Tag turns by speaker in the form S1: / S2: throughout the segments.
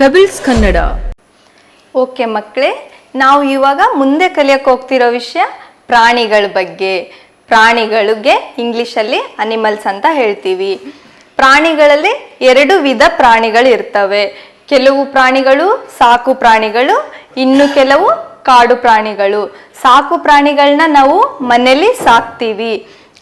S1: Pebbles Kannada
S2: okay ಮಕ್ಕಳೇ, ನಾವು ಇವಾಗ ಮುಂದೆ ಕಲಿಯಕ್ಕೆ ಹೋಗ್ತಿರೋ ವಿಷಯ ಪ್ರಾಣಿಗಳ ಬಗ್ಗೆ. ಪ್ರಾಣಿಗಳಿಗೆ ಇಂಗ್ಲೀಷಲ್ಲಿ ಅನಿಮಲ್ಸ್ ಅಂತ ಹೇಳ್ತೀವಿ. ಪ್ರಾಣಿಗಳಲ್ಲಿ ಎರಡು ವಿಧ ಪ್ರಾಣಿಗಳು ಇರ್ತವೆ. ಕೆಲವು ಪ್ರಾಣಿಗಳು ಸಾಕು ಪ್ರಾಣಿಗಳು, ಇನ್ನು ಕೆಲವು ಕಾಡು ಪ್ರಾಣಿಗಳು. ಸಾಕು ಪ್ರಾಣಿಗಳನ್ನ ನಾವು ಮನೆಯಲ್ಲಿ ಸಾಕ್ತೀವಿ.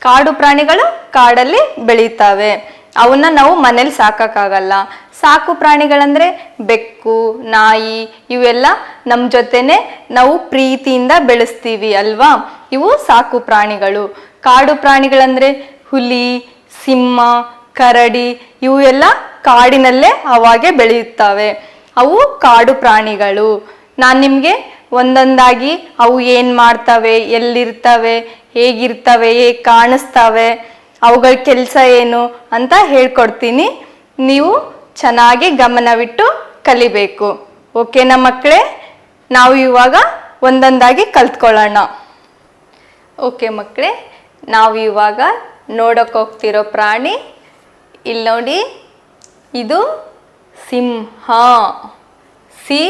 S2: ಕಾಡು ಪ್ರಾಣಿಗಳು ಕಾಡಲ್ಲಿ ಬೆಳೀತವೆ. ಅವನ್ನ ನಾವು ಮನೇಲಿ ಸಾಕಕ್ಕಾಗಲ್ಲ. ಸಾಕು ಪ್ರಾಣಿಗಳಂದ್ರೆ ಬೆಕ್ಕು, ನಾಯಿ, ಇವೆಲ್ಲ ನಮ್ಮ ಜೊತೆನೆ ನಾವು ಪ್ರೀತಿಯಿಂದ ಬೆಳೆಸ್ತೀವಿ ಅಲ್ವಾ? ಇವು ಸಾಕು ಪ್ರಾಣಿಗಳು. ಕಾಡು ಪ್ರಾಣಿಗಳಂದ್ರೆ ಹುಲಿ, ಸಿಂಹ, ಕರಡಿ ಇವು ಎಲ್ಲ ಕಾಡಿನಲ್ಲೇ ಅವಾಗೆ ಬೆಳೆಯುತ್ತವೆ. ಅವು ಕಾಡು ಪ್ರಾಣಿಗಳು. ನಾನು ನಿಮಗೆ ಒಂದೊಂದಾಗಿ ಅವು ಏನು ಮಾಡ್ತವೆ, ಎಲ್ಲಿರ್ತವೆ, ಹೇಗಿರ್ತವೆ, ಹೇಗೆ ಕಾಣಿಸ್ತವೆ ಅವುಗಳ ಕೆಲಸ ಏನು ಅಂತ ಹೇಳ್ಕೊಡ್ತೀನಿ. ನೀವು ಚೆನ್ನಾಗಿ ಗಮನವಿಟ್ಟು ಕಲಿಬೇಕು. ಓಕೆನಾ ಮಕ್ಕಳೇ ನಾವು ಇವಾಗ ಒಂದೊಂದಾಗಿ ಕಲ್ತ್ಕೊಳ್ಳೋಣ. ಓಕೆ ಮಕ್ಕಳೇ ನಾವು ಇವಾಗ ನೋಡೋಕೆ ಹೋಗ್ತಿರೋ ಪ್ರಾಣಿ ಇಲ್ಲಿ ನೋಡಿ. ಇದು ಸಿಂಹ. ಸಿ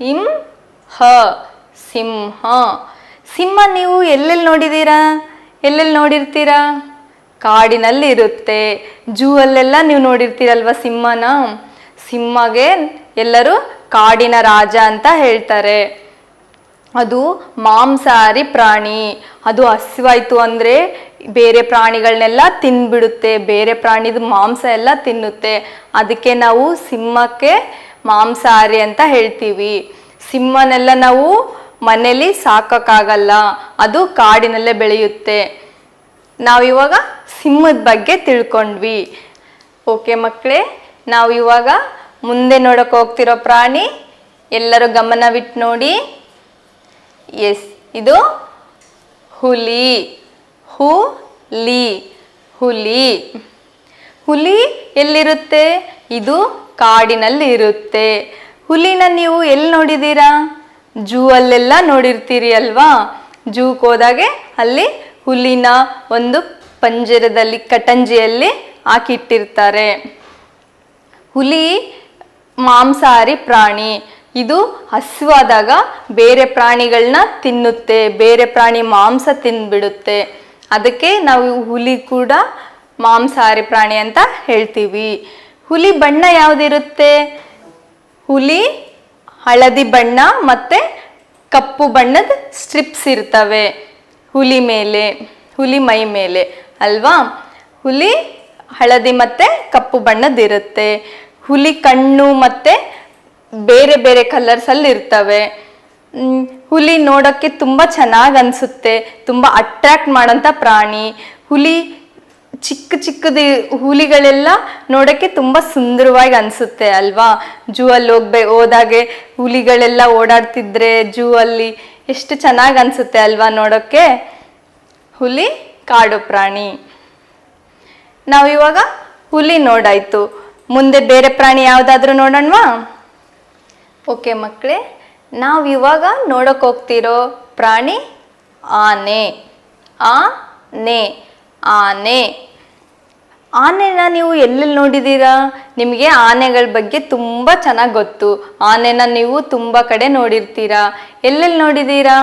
S2: ಇಂ ಹ. ಸಿಂಹ. ಸಿಂಹ ನೀವು ಎಲ್ಲೆಲ್ಲಿ ನೋಡಿದ್ದೀರಾ? ಎಲ್ಲೆಲ್ಲಿ ನೋಡಿರ್ತೀರಾ? ಕಾಡಿನಲ್ಲಿ ಇರುತ್ತೆ ಜೂ ಅಲ್ಲೆಲ್ಲ ನೀವು ನೋಡಿರ್ತೀರಲ್ವ ಸಿಂಹನ? ಸಿಂಹಗೆ ಎಲ್ಲರೂ ಕಾಡಿನ ರಾಜ ಅಂತ ಹೇಳ್ತಾರೆ. ಅದು ಮಾಂಸಾಹಾರಿ ಪ್ರಾಣಿ. ಅದು ಹಸಿವಾಯ್ತು ಅಂದರೆ ಬೇರೆ ಪ್ರಾಣಿಗಳನ್ನೆಲ್ಲ ತಿನ್ಬಿಡುತ್ತೆ. ಬೇರೆ ಪ್ರಾಣಿದು ಮಾಂಸ ಎಲ್ಲ ತಿನ್ನುತ್ತೆ. ಅದಕ್ಕೆ ನಾವು ಸಿಂಹಕ್ಕೆ ಮಾಂಸಾಹಾರಿ ಅಂತ ಹೇಳ್ತೀವಿ. ಸಿಂಹನೆಲ್ಲ ನಾವು ಮನೇಲಿ ಸಾಕೋಕ್ಕಾಗಲ್ಲ. ಅದು ಕಾಡಿನಲ್ಲೇ ಬೆಳೆಯುತ್ತೆ. ನಾವು ಇವಾಗ ಸಿಂಹದ ಬಗ್ಗೆ ತಿಳ್ಕೊಂಡ್ವಿ. ಓಕೆ ಮಕ್ಕಳೇ ನಾವು ಇವಾಗ ಮುಂದೆ ನೋಡಕ್ಕೆ ಹೋಗ್ತಿರೋ ಪ್ರಾಣಿ ಎಲ್ಲರೂ ಗಮನವಿಟ್ಟು ನೋಡಿ. ಎಸ್ ಇದು ಹುಲಿ. ಹುಲಿ. ಹುಲಿ. ಹುಲಿ ಎಲ್ಲಿರುತ್ತೆ? ಇದು ಕಾಡಿನಲ್ಲಿ ಇರುತ್ತೆ ಹುಲಿನ ನೀವು ಎಲ್ಲಿ ನೋಡಿದ್ದೀರಾ? ಜೂ ಅಲ್ಲೆಲ್ಲ ನೋಡಿರ್ತೀರಿ ಅಲ್ವಾ? ಜೂಗೆ ಹೋದಾಗೆ ಅಲ್ಲಿ ಹುಲಿನ ಒಂದು ಪಂಜರದಲ್ಲಿ, ಕಟಂಜಿಯಲ್ಲಿ ಹಾಕಿಟ್ಟಿರ್ತಾರೆ. ಹುಲಿ, ಮಾಂಸಾಹಾರಿ ಪ್ರಾಣಿ, ಇದು ಹಸಿವಾದಾಗ ಬೇರೆ ಪ್ರಾಣಿಗಳನ್ನ ತಿನ್ನುತ್ತೆ, ಬೇರೆ ಪ್ರಾಣಿ ಮಾಂಸ ತಿಂದ್ಬಿಡುತ್ತೆ ಅದಕ್ಕೆ ನಾವು ಹುಲಿ ಕೂಡ ಮಾಂಸಾಹಾರಿ ಪ್ರಾಣಿ ಅಂತ ಹೇಳ್ತೀವಿ. ಹುಲಿ ಬಣ್ಣ ಯಾವುದಿರುತ್ತೆ? ಹುಲಿ ಹಳದಿ ಬಣ್ಣ ಮತ್ತೆ ಕಪ್ಪು ಬಣ್ಣದ ಸ್ಟ್ರಿಪ್ಸ್ ಇರ್ತವೆ ಹುಲಿ ಮೇಲೆ, ಹುಲಿ ಮೈ ಮೇಲೆ. ಅಲ್ವಾ? ಹುಲಿ ಹಳದಿ ಮತ್ತೆ ಕಪ್ಪು ಬಣ್ಣದಿರುತ್ತೆ ಹುಲಿ ಕಣ್ಣು ಮತ್ತೆ ಬೇರೆ ಬೇರೆ ಕಲರ್ಸ್ ಅಲ್ಲಿ ಇರ್ತವೆ. ಹುಲಿ ನೋಡೋಕ್ಕೆ ತುಂಬ ಚೆನ್ನಾಗಿ ಅನಿಸುತ್ತೆ. ತುಂಬ ಅಟ್ರ್ಯಾಕ್ಟ್ ಮಾಡೋಂಥ ಪ್ರಾಣಿ. ಹುಲಿ ಚಿಕ್ಕ ಚಿಕ್ಕದ, ಹುಲಿಗಳೆಲ್ಲ ನೋಡೋಕ್ಕೆ ತುಂಬ ಸುಂದರವಾಗಿ ಅನಿಸುತ್ತೆ ಅಲ್ವಾ? ಜೂ ಅಲ್ಲಿ ಹೋಗ್ಬೇ, ಹೋದಾಗೆ ಹುಲಿಗಳೆಲ್ಲ ಓಡಾಡ್ತಿದ್ರೆ ಜೂ ಅಲ್ಲಿ ಎಷ್ಟು ಚೆನ್ನಾಗಿ ಅನಿಸುತ್ತೆ ಅಲ್ವಾ ನೋಡೋಕ್ಕೆ? ಹುಲಿ ಕಾಡು ಪ್ರಾಣಿ. ನಾವು ಇವಾಗ ಹುಲಿ ನೋಡಾಯ್ತು. ಮುಂದೆ ಬೇರೆ ಪ್ರಾಣಿ ಯಾವುದಾದ್ರೂ ನೋಡೋಣವಾ? ಓಕೆ ಮಕ್ಕಳೇ ನಾವು ಇವಾಗ ನೋಡೋಕೆ ಹೋಗ್ತಿರೋ ಪ್ರಾಣಿ ಆನೆ. ಆನೆ ಆನೆ. ಆನೆನ ನೀವು ಎಲ್ಲೆಲ್ಲಿ ನೋಡಿದ್ದೀರಾ ನಿಮಗೆ ಆನೆಗಳ ಬಗ್ಗೆ ತುಂಬ ಚೆನ್ನಾಗಿ ಗೊತ್ತು. ಆನೆನ ನೀವು ತುಂಬ ಕಡೆ ನೋಡಿರ್ತೀರಾ. ಎಲ್ಲೆಲ್ಲಿ ನೋಡಿದ್ದೀರಾ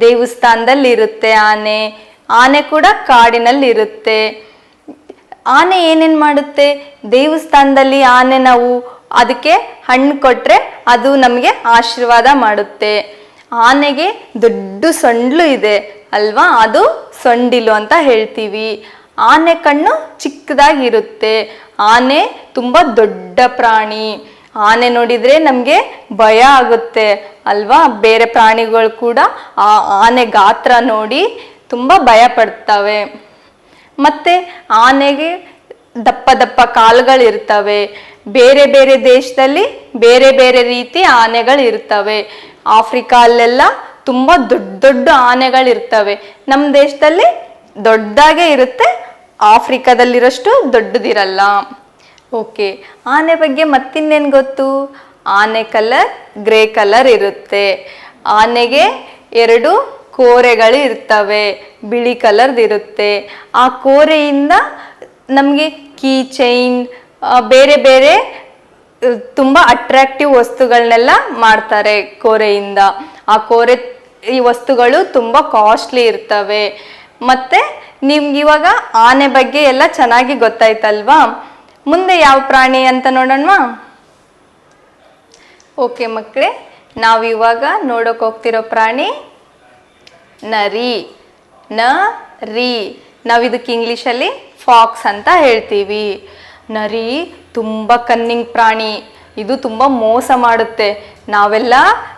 S2: ದೇವಸ್ಥಾನದಲ್ಲಿ ಇರುತ್ತೆ ಆನೆ. ಆನೆ ಕೂಡ ಕಾಡಿನಲ್ಲಿ ಇರುತ್ತೆ ಆನೆ ಏನೇನು ಮಾಡುತ್ತೆ? ದೇವಸ್ಥಾನದಲ್ಲಿ ಆನೆ ನಾವು ಅದಕ್ಕೆ ಹಣ್ಣು ಕೊಟ್ಟರೆ ಅದು ನಮಗೆ ಆಶೀರ್ವಾದ ಮಾಡುತ್ತೆ. ಆನೆಗೆ ದೊಡ್ಡ ಸೊಂಡ್ಲು ಇದೆ ಅಲ್ವಾ? ಅದು ಸೊಂಡಿಲು ಅಂತ ಹೇಳ್ತೀವಿ. ಆನೆ ಕಣ್ಣು ಚಿಕ್ಕದಾಗಿರುತ್ತೆ. ಆನೆ ತುಂಬ ದೊಡ್ಡ ಪ್ರಾಣಿ. ಆನೆ ನೋಡಿದರೆ ನಮಗೆ ಭಯ ಆಗುತ್ತೆ ಅಲ್ವಾ? ಬೇರೆ ಪ್ರಾಣಿಗಳು ಕೂಡ ಆ ಆನೆ ಗಾತ್ರ ನೋಡಿ ತುಂಬ ಭಯ ಪಡ್ತವೆ. ಮತ್ತೆ ಆನೆಗೆ ದಪ್ಪ ದಪ್ಪ ಕಾಲುಗಳಿರ್ತವೆ. ಬೇರೆ ಬೇರೆ ದೇಶದಲ್ಲಿ ಬೇರೆ ಬೇರೆ ರೀತಿ ಆನೆಗಳು ಇರ್ತವೆ ಆಫ್ರಿಕಾ ಅಲ್ಲೆಲ್ಲ ತುಂಬ ದೊಡ್ಡ ದೊಡ್ಡ ಆನೆಗಳಿರ್ತವೆ. ನಮ್ಮ ದೇಶದಲ್ಲಿ ದೊಡ್ಡದಾಗೆ ಇರುತ್ತೆ, ಆಫ್ರಿಕಾದಲ್ಲಿರೋಷ್ಟು ದೊಡ್ಡದಿರಲ್ಲ. ಓಕೆ, ಆನೆ ಬಗ್ಗೆ ಮತ್ತಿನ್ನೇನು ಗೊತ್ತು? ಆನೆ ಕಲರ್, ಗ್ರೇ ಕಲರ್ ಇರುತ್ತೆ. ಆನೆಗೆ ಎರಡು ಕೋರೆಗಳು ಇರ್ತವೆ, ಬಿಳಿ ಕಲರ್ದು ಇರುತ್ತೆ. ಆ ಕೋರೆಯಿಂದ ನಮಗೆ ಕೀ ಚೈನ್ ಬೇರೆ ಬೇರೆ ತುಂಬ ಅಟ್ರಾಕ್ಟಿವ್ ವಸ್ತುಗಳನ್ನೆಲ್ಲ ಮಾಡ್ತಾರೆ ಕೋರೆಯಿಂದ. ಆ ಕೋರೆ, ಈ ವಸ್ತುಗಳು ತುಂಬ ಕಾಸ್ಟ್ಲಿ ಇರ್ತವೆ. ಮತ್ತು ನಿಮ್ಗೆ ಇವಾಗ ಆನೆ ಬಗ್ಗೆ ಎಲ್ಲ ಚೆನ್ನಾಗಿ ಗೊತ್ತಾಯ್ತಲ್ವಾ? ಮುಂದೆ ಯಾವ ಪ್ರಾಣಿ ಅಂತ ನೋಡೋಣವಾ? ಓಕೆ ಮಕ್ಕಳೇ ನಾವು ಇವಾಗ ನೋಡೋಕೆ ಹೋಗ್ತಿರೋ ಪ್ರಾಣಿ ನರಿ. ನ ರೀ ನಾವು ಇದಕ್ಕೆ ಇಂಗ್ಲೀಷಲ್ಲಿ ಫಾಕ್ಸ್ ಅಂತ ಹೇಳ್ತೀವಿ. ನರಿ ತುಂಬ ಕನ್ನಿಂಗ್ ಪ್ರಾಣಿ. ಇದು ತುಂಬ ಮೋಸ ಮಾಡುತ್ತೆ. ನಾವೆಲ್ಲ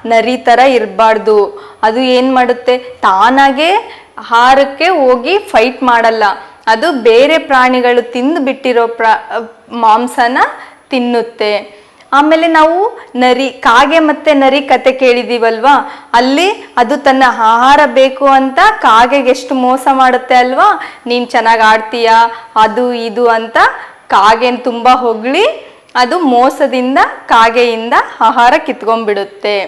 S2: ನರಿ ಥರ ಇರಬಾರ್ದು. ಅದು ಏನು ಮಾಡುತ್ತೆ? ತಾನಾಗೆ ಆಹಾರಕ್ಕೆ ಹೋಗಿ ಫೈಟ್ ಮಾಡಲ್ಲ. ಅದು ಬೇರೆ ಪ್ರಾಣಿಗಳು ತಿಂದು ಬಿಟ್ಟಿರೋ ಪ್ರಾ ಮಾಂಸನ ತಿನ್ನುತ್ತೆ. ಆಮೇಲೆ ನಾವು ನರಿ, ಕಾಗೆ ಮತ್ತೆ ನರಿ ಕತೆ ಕೇಳಿದೀವಲ್ವಾ? ಅಲ್ಲಿ ಅದು ತನ್ನ ಆಹಾರ ಬೇಕು ಅಂತ ಕಾಗೆಗೆ ಎಷ್ಟು ಮೋಸ ಮಾಡುತ್ತೆ ಅಲ್ವಾ? ನೀನ್ ಚೆನ್ನಾಗಿ ಆಡ್ತೀಯ? ಅದು ಇದು ಅಂತ ಕಾಗೆನ್ ತುಂಬಾ ಹೊಗಳಿ ಅದು ಮೋಸದಿಂದ, ಕಾಗೆಯಿಂದ ಆಹಾರ ಕಿತ್ಕೊಂಡ್ಬಿಡುತ್ತೆ.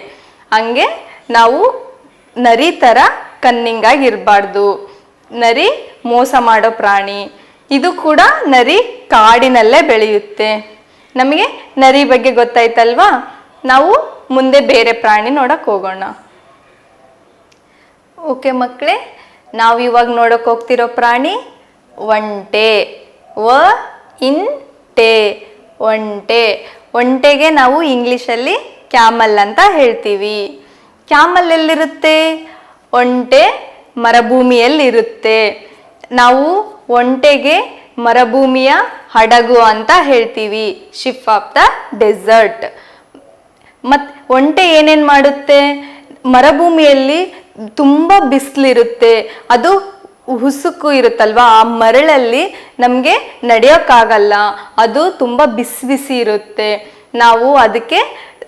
S2: ಹಂಗೆ ನಾವು ನರಿ ಥರ ಕನ್ನಿಂಗಾಗಿ ಇರಬಾರ್ದು ನರಿ ಮೋಸ ಮಾಡೋ ಪ್ರಾಣಿ. ಇದು ಕೂಡ ನರಿ ಕಾಡಿನಲ್ಲೇ ಬೆಳೆಯುತ್ತೆ. ನಮಗೆ ನರಿ ಬಗ್ಗೆ ಗೊತ್ತಾಯ್ತಲ್ವಾ? ನಾವು ಮುಂದೆ ಬೇರೆ ಪ್ರಾಣಿ ನೋಡಕ್ಕೆ ಹೋಗೋಣ. ಓಕೆ ಮಕ್ಕಳೇ ನಾವು ಇವಾಗ ನೋಡಕ್ಕೆ ಹೋಗ್ತಿರೋ ಪ್ರಾಣಿ ಒಂಟೆ. ವ ಇನ್ ಟೆ. ಒಂಟೆ. ಒಂಟೆಗೆ ನಾವು ಇಂಗ್ಲೀಷಲ್ಲಿ ಕ್ಯಾಮಲ್ ಅಂತ ಹೇಳ್ತೀವಿ. ಕ್ಯಾಮಲ್ ಎಲ್ಲಿರುತ್ತೆ ಒಂಟೆ ಮರುಭೂಮಿಯಲ್ಲಿರುತ್ತೆ. ನಾವು ಒಂಟೆಗೆ ಮರುಭೂಮಿಯ ಹಡಗು ಅಂತ ಹೇಳ್ತೀವಿ ಶಿಪ್ ಆಫ್ ದ ಡೆಸರ್ಟ್ ಮತ್ ಒಂಟೆ ಏನೇನ್ ಮಾಡುತ್ತೆ? ಮರಭೂಮಿಯಲ್ಲಿ ತುಂಬ ಬಿಸಿಲಿರುತ್ತೆ. ಅದು ಹುಸುಕು ಇರುತ್ತಲ್ವಾ? ಆ ಮರಳಲ್ಲಿ ನಮಗೆ ನಡೆಯೋಕ್ಕಾಗಲ್ಲ. ಅದು ತುಂಬ ಬಿಸಿ ಬಿಸಿ ಇರುತ್ತೆ. ನಾವು ಅದಕ್ಕೆ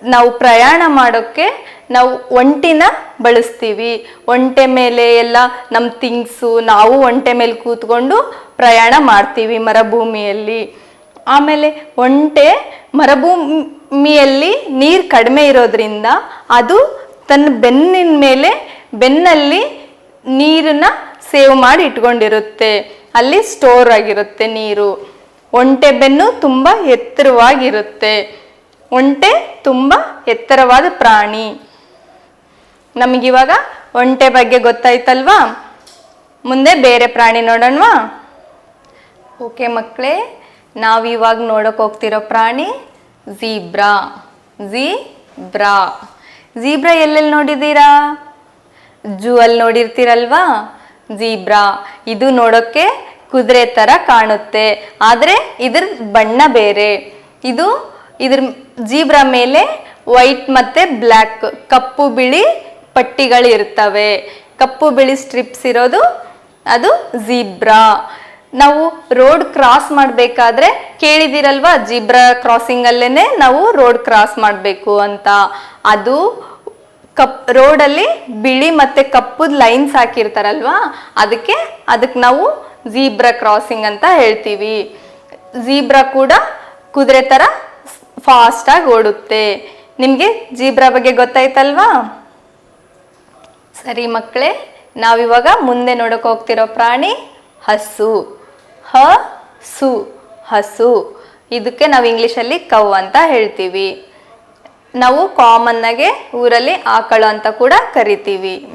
S2: ನಾವು ಪ್ರಯಾಣ ಮಾಡೋಕ್ಕೆ ನಾವು ಒಂಟಿನ ಬಳಸ್ತೀವಿ. ಒಂಟೆ ಮೇಲೆ ಎಲ್ಲ ನಮ್ಮ ಥಿಂಗ್ಸು ನಾವು ಒಂಟೆ ಮೇಲೆ ಕೂತ್ಕೊಂಡು ಪ್ರಯಾಣ ಮಾಡ್ತೀವಿ ಮರಭೂಮಿಯಲ್ಲಿ. ಆಮೇಲೆ ಒಂಟೆ ಮರಭೂಮಿಯಲ್ಲಿ ನೀರು ಕಡಿಮೆ ಇರೋದ್ರಿಂದ ಅದು ತನ್ನ ಬೆನ್ನಿನ ಮೇಲೆ, ಬೆನ್ನಲ್ಲಿ ನೀರನ್ನ ಸೇವ್ ಮಾಡಿ ಇಟ್ಕೊಂಡಿರುತ್ತೆ. ಅಲ್ಲಿ ಸ್ಟೋರ್ ಆಗಿರುತ್ತೆ ನೀರು. ಒಂಟೆ ಬೆನ್ನು ತುಂಬ ಎತ್ತರವಾಗಿರುತ್ತೆ. ಒಂಟೆ ತುಂಬ ಎತ್ತರವಾದ ಪ್ರಾಣಿ. ನಮಗಿವಾಗ ಒಂಟೆ ಬಗ್ಗೆ ಗೊತ್ತಾಯ್ತಲ್ವಾ? ಮುಂದೆ ಬೇರೆ ಪ್ರಾಣಿ ನೋಡೋಣವಾ? ಓಕೆ ಮಕ್ಕಳೇ, ನಾವು ಇವಾಗ ನೋಡೋಕೆ ಹೋಗ್ತಿರೋ ಪ್ರಾಣಿ ಝೀಬ್ರಾ. ಝೀಬ್ರಾ. ಝೀಬ್ರಾ ಎಲ್ಲೆಲ್ಲಿ ನೋಡಿದ್ದೀರಾ? ಜೂ ಅಲ್ಲಿ ನೋಡಿರ್ತೀರಲ್ವಾ? ಝೀಬ್ರಾ. ಇದು ನೋಡೋಕ್ಕೆ ಕುದುರೆ ಥರ ಕಾಣುತ್ತೆ. ಆದರೆ ಇದ್ರ ಬಣ್ಣ ಬೇರೆ. ಇದು ಇದ್ರ ಜೀಬ್ರಾ ಮೇಲೆ ವೈಟ್ ಮತ್ತೆ ಬ್ಲ್ಯಾಕ್ ಕಪ್ಪು ಬಿಳಿ ಪಟ್ಟಿಗಳು ಇರ್ತವೆ. ಕಪ್ಪು ಬಿಳಿ ಸ್ಟ್ರಿಪ್ಸ್ ಇರೋದು ಅದು ಜೀಬ್ರಾ. ನಾವು ರೋಡ್ ಕ್ರಾಸ್ ಮಾಡಬೇಕಾದ್ರೆ ಕೇಳಿದಿರಲ್ವಾ, ಜೀಬ್ರಾ ಕ್ರಾಸಿಂಗ್ ಅಲ್ಲೇನೆ ನಾವು ರೋಡ್ ಕ್ರಾಸ್ ಮಾಡಬೇಕು ಅಂತ. ಅದು ಕಪ್, ರೋಡಲ್ಲಿ ಬಿಳಿ ಮತ್ತೆ ಕಪ್ಪು ಲೈನ್ಸ್ ಹಾಕಿರ್ತಾರಲ್ವಾ, ಅದಕ್ಕೆ ಅದಕ್ಕೆ ನಾವು ಜೀಬ್ರಾ ಕ್ರಾಸಿಂಗ್ ಅಂತ ಹೇಳ್ತೀವಿ. ಜೀಬ್ರಾ ಕೂಡ ಕುದುರೆ ಥರ ಫಾಸ್ಟಾಗಿ ಓಡುತ್ತೆ. ನಿಮಗೆ ಜೀಬ್ರಾ ಬಗ್ಗೆ ಗೊತ್ತಾಯ್ತಲ್ವಾ? ಸರಿ ಮಕ್ಕಳೇ, ನಾವಿವಾಗ ಮುಂದೆ ನೋಡೋಕೆ ಹೋಗ್ತಿರೋ ಪ್ರಾಣಿ ಹಸು. ಹ, ಸು, ಹಸು. ಇದಕ್ಕೆ ನಾವು ಇಂಗ್ಲೀಷಲ್ಲಿ ಕವ್ ಅಂತ ಹೇಳ್ತೀವಿ. ನಾವು ಕಾಮನ್ನಾಗೆ ಊರಲ್ಲಿ ಆಕಳು ಅಂತ ಕೂಡ ಕರಿತೀವಿ.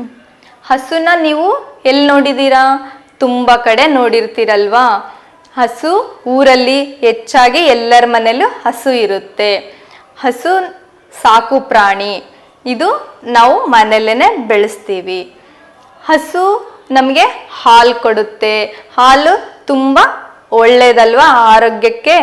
S2: ಹಸುನ ನೀವು ಎಲ್ಲಿ ನೋಡಿದ್ದೀರಾ ತುಂಬ ಕಡೆ ನೋಡಿರ್ತೀರಲ್ವಾ? ಹಸು ಊರಲ್ಲಿ ಹೆಚ್ಚಾಗಿ ಎಲ್ಲರ ಮನೆಯಲ್ಲೂ ಹಸು ಇರುತ್ತೆ. ಹಸು ಸಾಕು ಪ್ರಾಣಿ. ಇದು ನಾವು ಮನೆಯಲ್ಲೇ ಬೆಳೆಸ್ತೀವಿ. ಹಸು ನಮಗೆ ಹಾಲು ಕೊಡುತ್ತೆ. ಹಾಲು ತುಂಬ ಒಳ್ಳೆಯದಲ್ವಾ ಆರೋಗ್ಯಕ್ಕೆ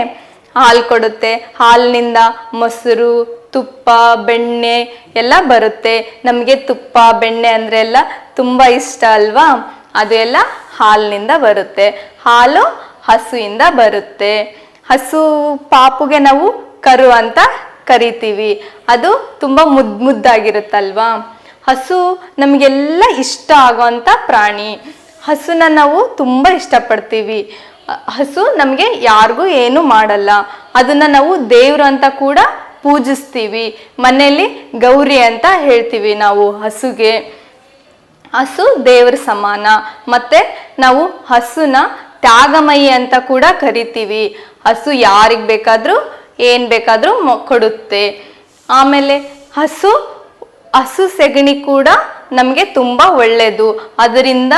S2: ಹಾಲು ಕೊಡುತ್ತೆ. ಹಾಲಿನಿಂದ ಮೊಸರು, ತುಪ್ಪ, ಬೆಣ್ಣೆ ಎಲ್ಲ ಬರುತ್ತೆ. ನಮಗೆ ತುಪ್ಪ, ಬೆಣ್ಣೆ ಅಂದರೆ ಎಲ್ಲ ತುಂಬ ಇಷ್ಟ ಅಲ್ವಾ? ಅದು ಎಲ್ಲ ಹಾಲಿನಿಂದ ಬರುತ್ತೆ. ಹಾಲು ಹಸುವಿಂದ ಬರುತ್ತೆ. ಹಸು ಪಾಪುಗೆ ನಾವು ಕರು ಅಂತ ಕರಿತೀವಿ. ಅದು ತುಂಬ ಮುದ್ದು ಮುದ್ದಾಗಿರುತ್ತಲ್ವಾ? ಹಸು ನಮಗೆಲ್ಲ ಇಷ್ಟ ಆಗೋಂಥ ಪ್ರಾಣಿ. ಹಸುನ ನಾವು ತುಂಬ ಇಷ್ಟಪಡ್ತೀವಿ. ಹಸು ನಮಗೆ ಯಾರಿಗೂ ಏನು ಮಾಡಲ್ಲ. ಅದನ್ನ ನಾವು ದೇವ್ರು ಅಂತ ಕೂಡ ಪೂಜಿಸ್ತೀವಿ. ಮನೆಯಲ್ಲಿ ಗೌರಿ ಅಂತ ಹೇಳ್ತೀವಿ ನಾವು ಹಸುಗೆ. ಹಸು ದೇವ್ರ ಸಮಾನ. ಮತ್ತೆ ನಾವು ಹಸುನ ತ್ಯಾಗಮಯಿ ಅಂತ ಕೂಡ ಕರಿತೀವಿ. ಹಸು ಯಾರಿಗ ಬೇಕಾದರೂ, ಏನು ಬೇಕಾದರೂ ಕೊಡುತ್ತೆ. ಆಮೇಲೆ ಹಸು ಹಸು ಸೆಗಣಿ ಕೂಡ ನಮಗೆ ತುಂಬ ಒಳ್ಳೆಯದು ಅದರಿಂದ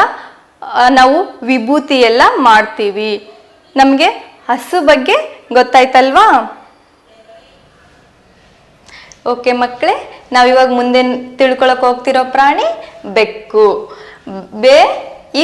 S2: ನಾವು ವಿಭೂತಿ ಎಲ್ಲ ಮಾಡ್ತೀವಿ. ನಮಗೆ ಹಸು ಬಗ್ಗೆ ಗೊತ್ತಾಯ್ತಲ್ವಾ? ಓಕೆ ಮಕ್ಕಳೇ ನಾವಿವಾಗ ಮುಂದೆ ತಿಳ್ಕೊಳಕ್ ಹೋಗ್ತಿರೋ ಪ್ರಾಣಿ ಬೆಕ್ಕು. ಬೆ,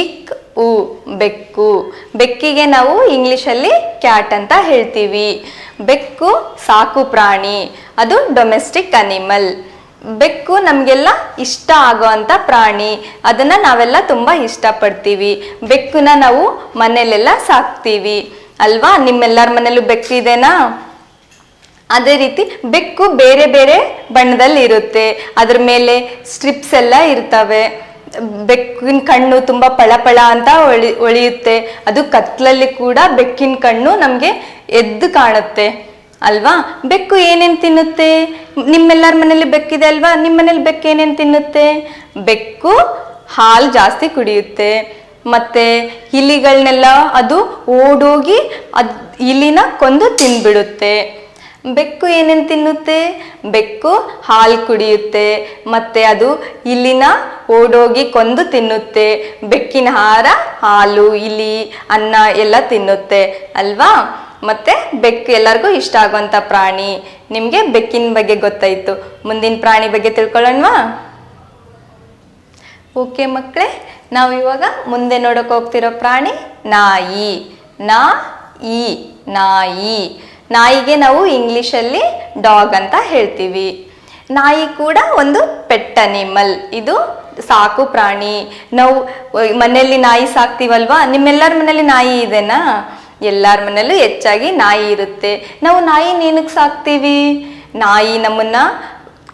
S2: ಇಕ್ ಉ, ಬೆಕ್ಕು. ಬೆಕ್ಕಿಗೆ ನಾವು ಇಂಗ್ಲಿಷಲ್ಲಿ ಕ್ಯಾಟ್ ಅಂತ ಹೇಳ್ತೀವಿ. ಬೆಕ್ಕು ಸಾಕು ಪ್ರಾಣಿ, ಅದು ಡೊಮೆಸ್ಟಿಕ್ ಅನಿಮಲ್. ಬೆಕ್ಕು ನಮಗೆಲ್ಲ ಇಷ್ಟ ಆಗೋವಂಥ ಪ್ರಾಣಿ, ಅದನ್ನು ನಾವೆಲ್ಲ ತುಂಬ ಇಷ್ಟಪಡ್ತೀವಿ. ಬೆಕ್ಕನ್ನ ನಾವು ಮನೆಯಲ್ಲೆಲ್ಲ ಸಾಕ್ತೀವಿ. ಅಲ್ವಾ? ನಿಮ್ಮೆಲ್ಲರ ಮನೇಲೂ ಬೆಕ್ಕಿದೆನಾ ಅದೇ ರೀತಿ ಬೆಕ್ಕು ಬೇರೆ ಬೇರೆ ಬಣ್ಣದಲ್ಲಿ ಇರುತ್ತೆ ಅದ್ರ ಮೇಲೆ ಸ್ಟ್ರಿಪ್ಸ್ ಎಲ್ಲ ಇರ್ತವೆ. ಬೆಕ್ಕಿನ ಕಣ್ಣು ತುಂಬಾ ಪಳಪಳ ಅಂತ ಒಳಿ, ಒಳಿಯುತ್ತೆ. ಅದು ಕತ್ಲಲ್ಲಿ ಕೂಡ ಬೆಕ್ಕಿನ ಕಣ್ಣು ನಮಗೆ ಎದ್ದು ಕಾಣುತ್ತೆ. ಅಲ್ವಾ? ಬೆಕ್ಕು ಏನೇನು ತಿನ್ನುತ್ತೆ? ನಿಮ್ಮೆಲ್ಲರ ಮನೇಲಿ ಬೆಕ್ಕಿದೆ ಅಲ್ವಾ? ನಿಮ್ಮ ಮನೇಲಿ ಬೆಕ್ಕು ಏನೇನ್ ತಿನ್ನುತ್ತೆ? ಬೆಕ್ಕು ಹಾಲು ಜಾಸ್ತಿ ಕುಡಿಯುತ್ತೆ. ಮತ್ತೆ ಇಲಿಗಳನ್ನೆಲ್ಲ ಅದು ಓಡೋಗಿ ಅದ್ ಇಲಿನ ಕೊಂದು ತಿಂದ್ಬಿಡುತ್ತೆ ಬೆಕ್ಕು ಏನೇನು ತಿನ್ನುತ್ತೆ? ಬೆಕ್ಕು ಹಾಲು ಕುಡಿಯುತ್ತೆ. ಮತ್ತೆ ಅದು ಇಲ್ಲಿನ ಓಡೋಗಿ ಕೊಂದು ತಿನ್ನುತ್ತೆ. ಬೆಕ್ಕಿನ ಹಾರ, ಹಾಲು, ಇಲಿ, ಅನ್ನ ಎಲ್ಲ ತಿನ್ನುತ್ತೆ. ಅಲ್ವಾ? ಮತ್ತೆ ಬೆಕ್ಕು ಎಲ್ಲರಿಗೂ ಇಷ್ಟ ಆಗುವಂಥ ಪ್ರಾಣಿ ನಿಮಗೆ ಬೆಕ್ಕಿನ ಬಗ್ಗೆ ಗೊತ್ತಾಯಿತು. ಮುಂದಿನ ಪ್ರಾಣಿ ಬಗ್ಗೆ ತಿಳ್ಕೊಳ್ಳೋಣವಾ? ಓಕೆ ಮಕ್ಕಳೇ, ನಾವು ಇವಾಗ ಮುಂದೆ ನೋಡೋಕೆ ಹೋಗ್ತಿರೋ ಪ್ರಾಣಿ ನಾಯಿ. ನಾ, ಈ, ನಾಯಿ. ನಾಯಿಗೆ ನಾವು ಇಂಗ್ಲೀಷಲ್ಲಿ ಡಾಗ್ ಅಂತ ಹೇಳ್ತೀವಿ. ನಾಯಿ ಕೂಡ ಒಂದು ಪೆಟ್ ಅನಿಮಲ್. ಇದು ಸಾಕು ಪ್ರಾಣಿ. ನಾವು ಮನೆಯಲ್ಲಿ ನಾಯಿ ಸಾಕ್ತೀವಲ್ವಾ? ನಿಮ್ಮೆಲ್ಲರ ಮನೇಲಿ ನಾಯಿ ಇದೆನಾ? ಎಲ್ಲರ ಮನೇಲೂ ಹೆಚ್ಚಾಗಿ ನಾಯಿ ಇರುತ್ತೆ. ನಾವು ನಾಯಿ ಏನಕ್ಕೆ ಸಾಕ್ತೀವಿ? ನಾಯಿ ನಮ್ಮನ್ನ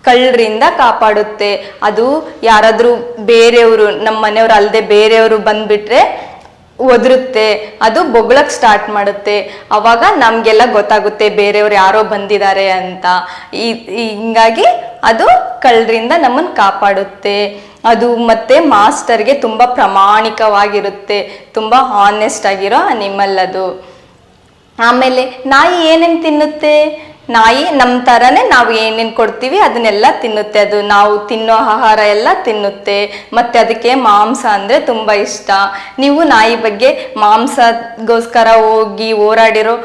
S2: ಕಳ್ಳರಿಂದ ಕಾಪಾಡುತ್ತೆ. ಅದು ಯಾರಾದರೂ ಬೇರೆಯವರು, ನಮ್ಮ ಮನೆಯವ್ರು ಅಲ್ಲದೆ ಬೇರೆಯವರು ಬಂದ್ಬಿಟ್ರೆ ಒದರುತ್ತೆ, ಅದು ಬೊಗಳಕ್ ಸ್ಟಾರ್ಟ್ ಮಾಡುತ್ತೆ. ಅವಾಗ ನಮ್ಗೆಲ್ಲ ಗೊತ್ತಾಗುತ್ತೆ ಬೇರೆಯವ್ರು ಯಾರೋ ಬಂದಿದ್ದಾರೆ ಅಂತ. ಈ ಹಿಂಗಾಗಿ ಅದು ಕಳ್ಳರಿಂದ ನಮ್ಮನ್ನ ಕಾಪಾಡುತ್ತೆ. ಅದು ಮತ್ತೆ ಮಾಸ್ಟರ್ಗೆ ತುಂಬಾ ಪ್ರಾಮಾಣಿಕವಾಗಿರುತ್ತೆ, ತುಂಬಾ ಹಾನೆಸ್ಟ್ ಆಗಿರೋ ಅನಿಮಲ್ ಅದು. ಆಮೇಲೆ ನಾಯಿ ಏನೇನು ತಿನ್ನುತ್ತೆ? ನಾಯಿ ನಮ್ಮ ಥರನೇ ನಾವು ಏನೇನು ಕೊಡ್ತೀವಿ ಅದನ್ನೆಲ್ಲ ತಿನ್ನುತ್ತೆ. ಅದು ನಾವು ತಿನ್ನೋ ಆಹಾರ ಎಲ್ಲ ತಿನ್ನುತ್ತೆ. ಮತ್ತು ಅದಕ್ಕೆ ಮಾಂಸ ಅಂದರೆ ತುಂಬ ಇಷ್ಟ. ನೀವು ನಾಯಿ ಬಗ್ಗೆ ಮಾಂಸಗೋಸ್ಕರ ಹೋಗಿ ಹೋರಾಡಿರೋ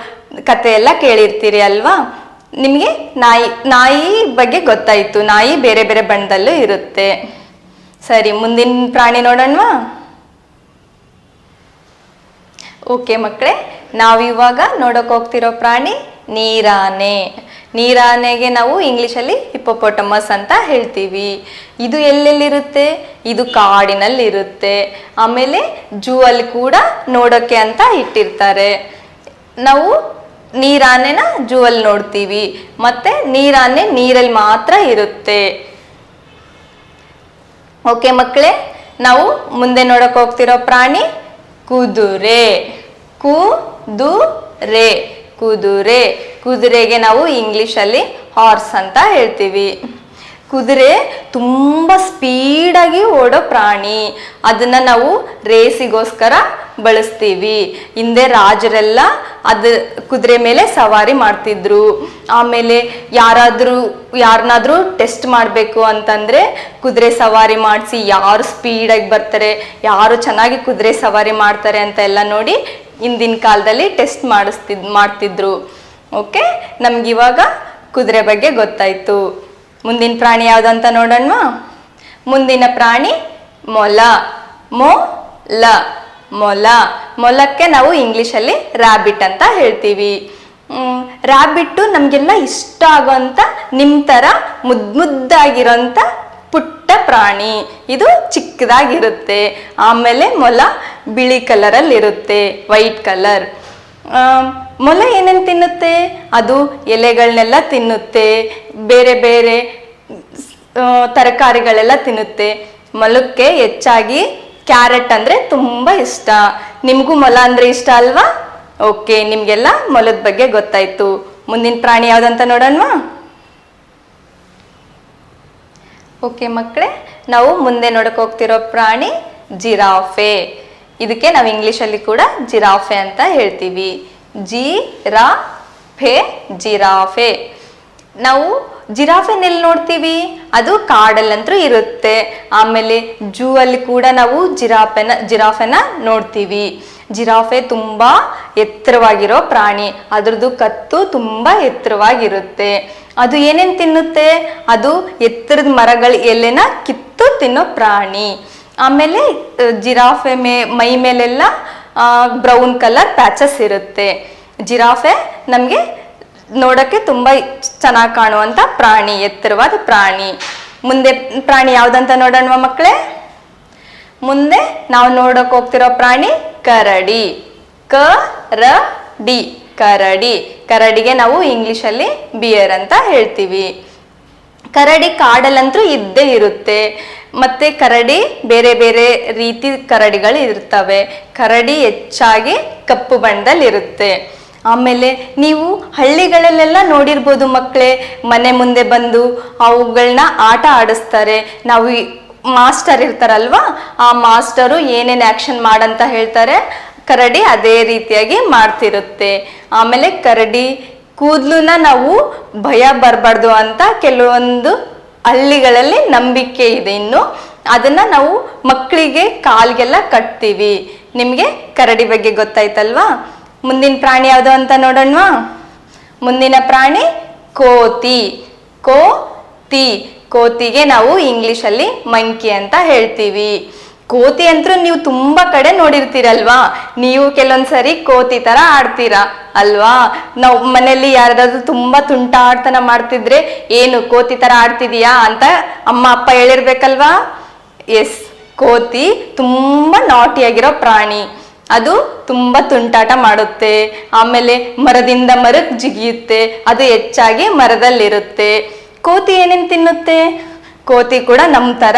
S2: ಕತೆ ಎಲ್ಲ ಕೇಳಿರ್ತೀರಿ ಅಲ್ವಾ? ನಿಮಗೆ ನಾಯಿ ನಾಯಿ ಬಗ್ಗೆ ಗೊತ್ತಾಯಿತು. ನಾಯಿ ಬೇರೆ ಬೇರೆ ಬಣ್ಣದಲ್ಲೂ ಇರುತ್ತೆ. ಸರಿ, ಮುಂದಿನ ಪ್ರಾಣಿ ನೋಡೋಣವಾ? ಓಕೆ ಮಕ್ಕಳೇ, ನಾವಿವಾಗ ನೋಡೋಕೆ ಹೋಗ್ತಿರೋ ಪ್ರಾಣಿ ನೀರಾನೆ. ನೀರಾನೆಗೆ ನಾವು ಇಂಗ್ಲೀಷಲ್ಲಿ ಹಿಪ್ಪೊಪೊಟಮಸ್ ಅಂತ ಹೇಳ್ತೀವಿ. ಇದು ಎಲ್ಲೆಲ್ಲಿರುತ್ತೆ? ಇದು ಕಾಡಿನಲ್ಲಿರುತ್ತೆ. ಆಮೇಲೆ ಜೂ ಅಲ್ಲಿ ಕೂಡ ನೋಡೋಕ್ಕೆ ಅಂತ ಇಟ್ಟಿರ್ತಾರೆ. ನಾವು ನೀರಾನೆನ ಜೂ ಅಲ್ಲಿ ನೋಡ್ತೀವಿ. ಮತ್ತೆ ನೀರಾನೆ ನೀರಲ್ಲಿ ಮಾತ್ರ ಇರುತ್ತೆ. ಓಕೆ ಮಕ್ಕಳೇ, ನಾವು ಮುಂದೆ ನೋಡಕ್ಕೆ ಹೋಗ್ತಿರೋ ಪ್ರಾಣಿ ಕುದುರೆ. ಕುದುರೆ. ಕುದುರೆ. ಕುದುರೆಗೆ ನಾವು ಇಂಗ್ಲೀಷಲ್ಲಿ ಹಾರ್ಸ್ ಅಂತ ಹೇಳ್ತೀವಿ. ಕುದುರೆ ತುಂಬ ಸ್ಪೀಡಾಗಿ ಓಡೋ ಪ್ರಾಣಿ. ಅದನ್ನ ನಾವು ರೇಸಿಗೋಸ್ಕರ ಬಳಸ್ತೀವಿ. ಹಿಂದೆ ರಾಜರೆಲ್ಲ ಅದ ಕುದುರೆ ಮೇಲೆ ಸವಾರಿ ಮಾಡ್ತಿದ್ರು. ಆಮೇಲೆ ಯಾರಾದರೂ ಯಾರನ್ನಾದ್ರೂ ಟೆಸ್ಟ್ ಮಾಡಬೇಕು ಅಂತಂದರೆ ಕುದುರೆ ಸವಾರಿ ಮಾಡಿಸಿ ಯಾರು ಸ್ಪೀಡಾಗಿ ಬರ್ತಾರೆ, ಯಾರು ಚೆನ್ನಾಗಿ ಕುದುರೆ ಸವಾರಿ ಮಾಡ್ತಾರೆ ಅಂತ ಎಲ್ಲ ನೋಡಿ ಹಿಂದಿನ ಕಾಲದಲ್ಲಿ ಟೆಸ್ಟ್ ಮಾಡಿಸ್ತಿದ್, ಮಾಡ್ತಿದ್ರು. ಓಕೆ ನಮ್ಗಿವಾಗ ಕುದುರೆ ಬಗ್ಗೆ ಗೊತ್ತಾಯ್ತು. ಮುಂದಿನ ಪ್ರಾಣಿ ಯಾವುದಂತ ನೋಡೋಣವಾ? ಮುಂದಿನ ಪ್ರಾಣಿ ಮೊಲ. ಮೊ ಲ ಮೊಲ. ಮೊಲಕ್ಕೆ ನಾವು ಇಂಗ್ಲೀಷಲ್ಲಿ ರ್ಯಾಬಿಟ್ ಅಂತ ಹೇಳ್ತೀವಿ. ರಾಬಿಟ್ಟು ನಮಗೆಲ್ಲ ಇಷ್ಟ ಆಗೋಂಥ ನಿಮ್ಮ ಥರ ಮುದ್ದು ಮುದ್ದಾಗಿರೋಂಥ ಪ್ರಾಣಿ. ಇದು ಚಿಕ್ಕದಾಗಿರುತ್ತೆ. ಆಮೇಲೆ ಮೊಲ ಬಿಳಿ ಕಲರಲ್ಲಿ ಇರುತ್ತೆ ವೈಟ್ ಕಲರ್. ಮೊಲ ಏನೇನು ತಿನ್ನುತ್ತೆ? ಅದು ಎಲೆಗಳನ್ನೆಲ್ಲ ತಿನ್ನುತ್ತೆ. ಬೇರೆ ಬೇರೆ ತರಕಾರಿಗಳೆಲ್ಲ ತಿನ್ನುತ್ತೆ. ಮೊಲಕ್ಕೆ ಹೆಚ್ಚಾಗಿ ಕ್ಯಾರೆಟ್ ಅಂದರೆ ತುಂಬ ಇಷ್ಟ. ನಿಮಗೂ ಮೊಲ ಅಂದರೆ ಇಷ್ಟ ಅಲ್ವಾ? ಓಕೆ, ನಿಮಗೆಲ್ಲ ಮೊಲದ ಬಗ್ಗೆ ಗೊತ್ತಾಯಿತು. ಮುಂದಿನ ಪ್ರಾಣಿ ಯಾವುದಂತ ನೋಡೋಣವಾ? ಓಕೆ ಮಕ್ಕಳೇ, ನಾವು ಮುಂದೆ ನೋಡಕ್ ಹೋಗ್ತಿರೋ ಪ್ರಾಣಿ ಜಿರಾಫೆ. ಇದಕ್ಕೆ ನಾವು ಇಂಗ್ಲೀಷಲ್ಲಿ ಕೂಡ ಜಿರಾಫೆ ಅಂತ ಹೇಳ್ತೀವಿ. ಜಿ ರಾ ಫೆ ಜಿರಾಫೆ. ನಾವು ಜಿರಾಫೆನೆಲ್ಲಿ ನೋಡ್ತೀವಿ? ಅದು ಕಾಡಲ್ಲಂತೂ ಇರುತ್ತೆ. ಆಮೇಲೆ ಜೂ ಅಲ್ಲಿ ಕೂಡ ನಾವು ಜಿರಾಫೆನ ಜಿರಾಫೆನ ನೋಡ್ತೀವಿ. ಜಿರಾಫೆ ತುಂಬ ಎತ್ತರವಾಗಿರೋ ಪ್ರಾಣಿ. ಅದರದ್ದು ಕತ್ತು ತುಂಬ ಎತ್ತರವಾಗಿರುತ್ತೆ. ಅದು ಏನೇನು ತಿನ್ನುತ್ತೆ? ಅದು ಎತ್ತರದ ಮರಗಳ ಎಲೆನ ಕಿತ್ತು ತಿನ್ನೋ ಪ್ರಾಣಿ. ಆಮೇಲೆ ಜಿರಾಫೆ ಮೇ, ಮೈ ಮೇಲೆಲ್ಲ ಬ್ರೌನ್ ಕಲರ್ ಪ್ಯಾಚಸ್ ಇರುತ್ತೆ. ಜಿರಾಫೆ ನಮಗೆ ನೋಡಕ್ಕೆ ತುಂಬಾ ಚೆನ್ನಾಗಿ ಕಾಣುವಂತ ಪ್ರಾಣಿ, ಎತ್ತರವಾದ ಪ್ರಾಣಿ. ಮುಂದೆ ಪ್ರಾಣಿ ಯಾವ್ದಂತ ನೋಡೋಣ ಮಕ್ಕಳೇ? ಮುಂದೆ ನಾವು ನೋಡಕ್ ಹೋಗ್ತಿರೋ ಪ್ರಾಣಿ ಕರಡಿ. ಕ ರ ಡಿ ಕರಡಿ. ಕರಡಿಗೆ ನಾವು ಇಂಗ್ಲಿಷಲ್ಲಿ ಬಿಯರ್ ಅಂತ ಹೇಳ್ತೀವಿ. ಕರಡಿ ಕಾಡಲ್ಲಂತೂ ಇದ್ದೇ ಇರುತ್ತೆ. ಮತ್ತೆ ಕರಡಿ ಬೇರೆ ಬೇರೆ ರೀತಿ ಕರಡಿಗಳು ಇರ್ತವೆ. ಕರಡಿ ಹೆಚ್ಚಾಗಿ ಕಪ್ಪು ಬಣ್ಣದಲ್ಲಿ ಇರುತ್ತೆ ಆಮೇಲೆ ನೀವು ಹಳ್ಳಿಗಳಲ್ಲೆಲ್ಲ ನೋಡಿರ್ಬೋದು ಮಕ್ಕಳೇ, ಮನೆ ಮುಂದೆ ಬಂದು ಅವುಗಳನ್ನ ಆಟ ಆಡಿಸ್ತಾರೆ. ನಾವು ಮಾಸ್ಟರ್ ಇರ್ತಾರಲ್ವಾ, ಆ ಮಾಸ್ಟರು ಏನೇನು ಆ್ಯಕ್ಷನ್ ಮಾಡಂತ ಹೇಳ್ತಾರೆ, ಕರಡಿ ಅದೇ ರೀತಿಯಾಗಿ ಮಾಡ್ತಿರುತ್ತೆ. ಆಮೇಲೆ ಕರಡಿ ಕೂದಲನ್ನ ನಾವು ಭಯ ಬರಬಾರ್ದು ಅಂತ ಕೆಲವೊಂದು ಹಳ್ಳಿಗಳಲ್ಲಿ ನಂಬಿಕೆ ಇದೆ ಇನ್ನು. ಅದನ್ನು ನಾವು ಮಕ್ಕಳಿಗೆ ಕಾಲ್ಗೆಲ್ಲ ಕಟ್ತೀವಿ. ನಿಮಗೆ ಕರಡಿ ಬಗ್ಗೆ ಗೊತ್ತಾಯ್ತಲ್ವಾ? ಮುಂದಿನ ಪ್ರಾಣಿ ಯಾವುದು ಅಂತ ನೋಡೋಣವಾ? ಮುಂದಿನ ಪ್ರಾಣಿ ಕೋತಿ. ಕೋತಿ. ಕೋತಿಗೆ ನಾವು ಇಂಗ್ಲಿಷಲ್ಲಿ ಮಂಕಿ ಅಂತ ಹೇಳ್ತೀವಿ. ಕೋತಿ ಅಂತೂ ನೀವು ತುಂಬಾ ಕಡೆ ನೋಡಿರ್ತೀರಲ್ವಾ? ನೀವು ಕೆಲವೊಂದ್ಸರಿ ಕೋತಿ ತರ ಆಡ್ತೀರಾ ಅಲ್ವಾ? ನಾವು ಮನೆಯಲ್ಲಿ ಯಾರ್ದಾದ್ರು ತುಂಬಾ ಆಡ್ತನ ಮಾಡ್ತಿದ್ರೆ, ಏನು ಕೋತಿ ತರ ಆಡ್ತಿದೀಯಾ? ಅಂತ ಅಮ್ಮ, ಅಪ್ಪ ಹೇಳಿರ್ಬೇಕಲ್ವಾ? ಎಸ್ ಕೋತಿ ತುಂಬಾ ನಾಟಿಯಾಗಿರೋ ಪ್ರಾಣಿ. ಅದು ತುಂಬ ತುಂಟಾಟ ಮಾಡುತ್ತೆ. ಆಮೇಲೆ ಮರದಿಂದ ಮರಕ್ಕೆ ಜಿಗಿಯುತ್ತೆ. ಅದು ಹೆಚ್ಚಾಗಿ ಮರದಲ್ಲಿರುತ್ತೆ. ಕೋತಿ ಏನೇನು ತಿನ್ನುತ್ತೆ? ಕೋತಿ ಕೂಡ ನಮ್ಮ ಥರ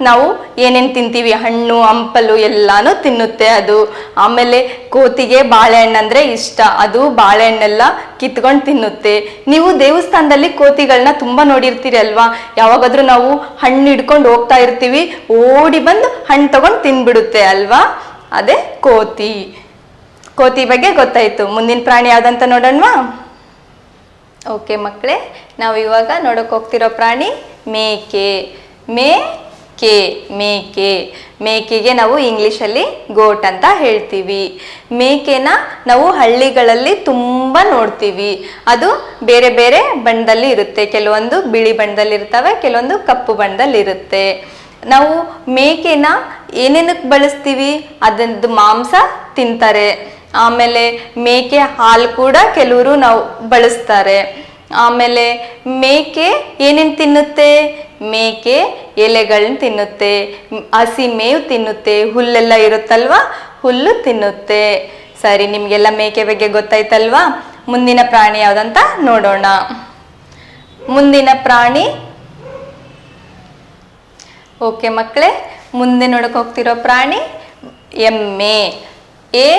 S2: ನಾವು ಏನೇನು ತಿಂತೀವಿ? ಹಣ್ಣು, ಹಂಪಲು ಎಲ್ಲಾನು ತಿನ್ನುತ್ತೆ ಅದು. ಆಮೇಲೆ ಕೋತಿಗೆ ಬಾಳೆಹಣ್ಣು ಅಂದ್ರೆ ಇಷ್ಟ. ಅದು ಬಾಳೆಹಣ್ಣೆಲ್ಲ ಕಿತ್ಕೊಂಡು ತಿನ್ನುತ್ತೆ. ನೀವು ದೇವಸ್ಥಾನದಲ್ಲಿ ಕೋತಿಗಳನ್ನ ತುಂಬಾ ನೋಡಿರ್ತೀರಿ ಅಲ್ವಾ? ಯಾವಾಗಾದ್ರೂ ನಾವು ಹಣ್ಣು ಹಿಡ್ಕೊಂಡು ಹೋಗ್ತಾ ಇರ್ತೀವಿ. ಓಡಿ ಬಂದು ಹಣ್ಣು ತಗೊಂಡು ತಿನ್ಬಿಡುತ್ತೆ ಅಲ್ವಾ? ಅದೇ ಕೋತಿ. ಕೋತಿ ಬಗ್ಗೆ ಗೊತ್ತಾಯ್ತು. ಮುಂದಿನ ಪ್ರಾಣಿ ಯಾವ್ದಂತ ನೋಡೋಣವಾ? ಓಕೆ ಮಕ್ಕಳೇ, ನಾವು ಇವಾಗ ನೋಡೋಕೆ ಹೋಗ್ತಿರೋ ಪ್ರಾಣಿ ಮೇಕೆ. ಮೇಕೆ ಮೇಕೆ. ಮೇಕೆಗೆ ನಾವು ಇಂಗ್ಲೀಷಲ್ಲಿ ಗೋಟ್ ಅಂತ ಹೇಳ್ತೀವಿ. ಮೇಕೆನ ನಾವು ಹಳ್ಳಿಗಳಲ್ಲಿ ತುಂಬ ನೋಡ್ತೀವಿ. ಅದು ಬೇರೆ ಬೇರೆ ಬಣ್ಣದಲ್ಲಿ ಇರುತ್ತೆ. ಕೆಲವೊಂದು ಬಿಳಿ ಬಣ್ಣದಲ್ಲಿರ್ತವೆ, ಕೆಲವೊಂದು ಕಪ್ಪು ಬಣ್ಣದಲ್ಲಿ ಇರುತ್ತೆ ನಾವು ಮೇಕೆನ ಏನೇನಕ್ಕೆ ಬಳಸ್ತೀವಿ? ಅದರದ್ದು ಮಾಂಸ ತಿಂತಾರೆ. ಆಮೇಲೆ ಮೇಕೆ ಹಾಲು ಕೂಡ ಕೆಲವರು ನಾವು ಬಳಸ್ತಾರೆ. ಆಮೇಲೆ ಮೇಕೆ ಏನೇನು ತಿನ್ನುತ್ತೆ? ಮೇಕೆ ಎಲೆಗಳನ್ನ ತಿನ್ನುತ್ತೆ. ಹಸಿ ಮೇವು ತಿನ್ನುತ್ತೆ. ಹುಲ್ಲೆಲ್ಲ ಇರುತ್ತಲ್ವಾ? ಹುಲ್ಲು ತಿನ್ನುತ್ತೆ. ಸರಿ, ನಿಮಗೆಲ್ಲ ಮೇಕೆ ಬಗ್ಗೆ ಗೊತ್ತಾಯ್ತಲ್ವಾ? ಮುಂದಿನ ಪ್ರಾಣಿ ಯಾವುದಂತ ನೋಡೋಣ. ಮುಂದಿನ ಪ್ರಾಣಿ ಓಕೆ ಮಕ್ಕಳೇ, ಮುಂದೆ ನೋಡಕ್ ಹೋಗ್ತಿರೋ ಪ್ರಾಣಿ, ಎಮ್ಮೆ. ಎ,